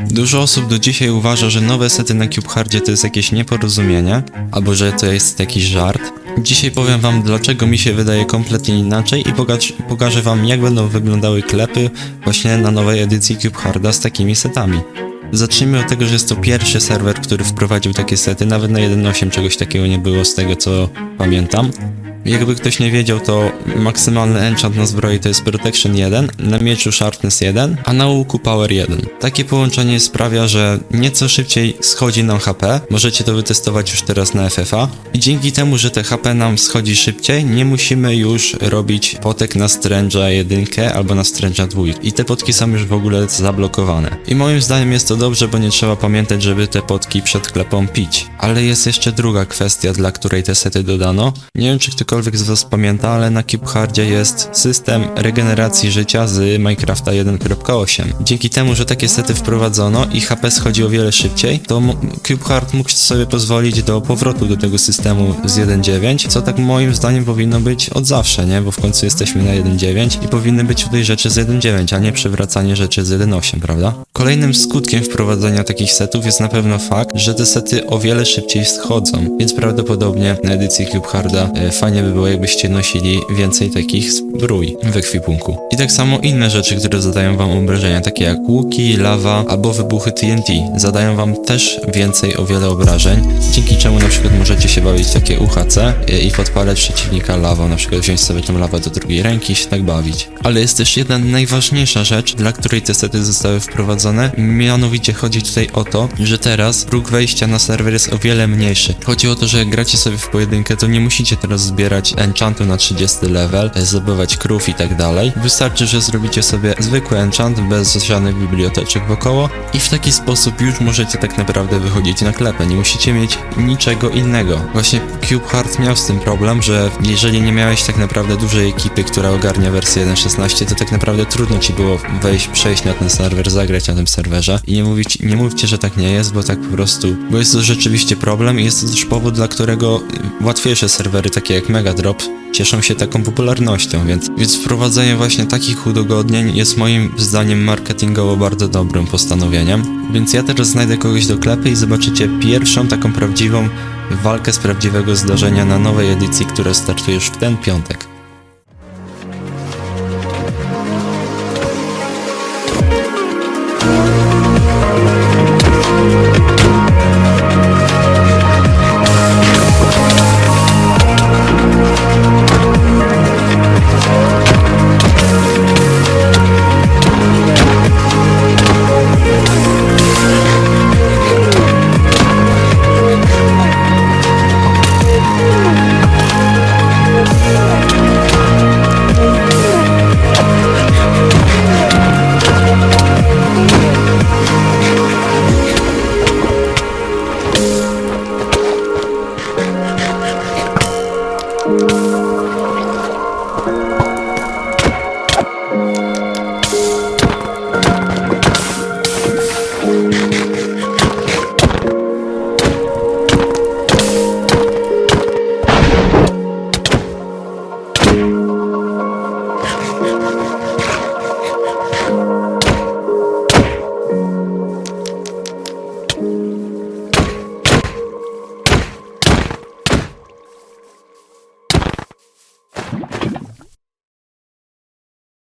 Dużo osób do dzisiaj uważa, że nowe sety na CubeHardzie to jest jakieś nieporozumienie, albo że to jest jakiś żart. Dzisiaj powiem wam, dlaczego mi się wydaje kompletnie inaczej i pokaż, pokażę wam, jak będą wyglądały klepy właśnie na nowej edycji CubeHarda z takimi setami. Zacznijmy od tego, że jest to pierwszy serwer, który wprowadził takie sety, nawet na 1.8 czegoś takiego nie było z tego co pamiętam. Jakby ktoś nie wiedział, to maksymalny enchant na zbroi to jest Protection 1, na mieczu Sharpness 1, a na łuku Power 1. Takie połączenie sprawia, że nieco szybciej schodzi nam HP, możecie to wytestować już teraz na FFA i dzięki temu, że te HP nam schodzi szybciej, nie musimy już robić potek na Strange'a 1 albo na Strange'a 2 i te potki są już w ogóle zablokowane. I moim zdaniem jest to dobrze, bo nie trzeba pamiętać, żeby te potki przed klepą pić. Ale jest jeszcze druga kwestia, dla której te sety dodano. Nie wiem, czy ktokolwiek z was pamięta, ale na CubeHardzie jest system regeneracji życia z Minecrafta 1.8. Dzięki temu, że takie sety wprowadzono i HP schodzi o wiele szybciej, to CubeHard mógł sobie pozwolić do powrotu do tego systemu z 1.9, co tak moim zdaniem powinno być od zawsze, nie? Bo w końcu jesteśmy na 1.9 i powinny być tutaj rzeczy z 1.9, a nie przywracanie rzeczy z 1.8, prawda? Kolejnym skutkiem wprowadzenia takich setów jest na pewno fakt, że te sety o wiele szybciej schodzą, więc prawdopodobnie na edycji CubeHarda e, fajnie by było jakbyście nosili więcej takich zbrój w ekwipunku. I tak samo inne rzeczy, które zadają wam obrażenia, takie jak łuki, lawa albo wybuchy TNT, zadają wam też więcej o wiele obrażeń, dzięki czemu na przykład możecie się bawić w takie UHC i podpalać przeciwnika lawą, na przykład wziąć sobie tą lawę do drugiej ręki i się tak bawić. Ale jest też jedna najważniejsza rzecz, dla której te sety zostały wprowadzone, mianowicie chodzi tutaj o to, że teraz próg wejścia na serwer jest o wiele mniejszy. Chodzi o to, że jak gracie sobie w pojedynkę, to nie musicie teraz zbierać enchantu na 30 level, zdobywać krów i tak dalej. Wystarczy, że zrobicie sobie zwykły enchant bez żadnych biblioteczek wokoło i w taki sposób już możecie tak naprawdę wychodzić na klepę. Nie musicie mieć niczego innego. Właśnie CubeHard miał z tym problem, że jeżeli nie miałeś tak naprawdę dużej ekipy, która ogarnia wersję 1.16, to tak naprawdę trudno ci było wejść, przejść na ten serwer, zagrać na tym serwerze. I nie, mówić, nie mówcie, że tak nie jest, bo tak po prostu, bo jest to rzeczywiście problem i jest to też powód, dla którego łatwiejsze serwery, takie jak Megadrop, cieszą się taką popularnością, więc, więc wprowadzenie właśnie takich udogodnień jest moim zdaniem marketingowo bardzo dobrym postanowieniem. Więc ja teraz znajdę kogoś do klepy i zobaczycie pierwszą taką prawdziwą walkę z prawdziwego zdarzenia na nowej edycji, która startuje już w ten piątek.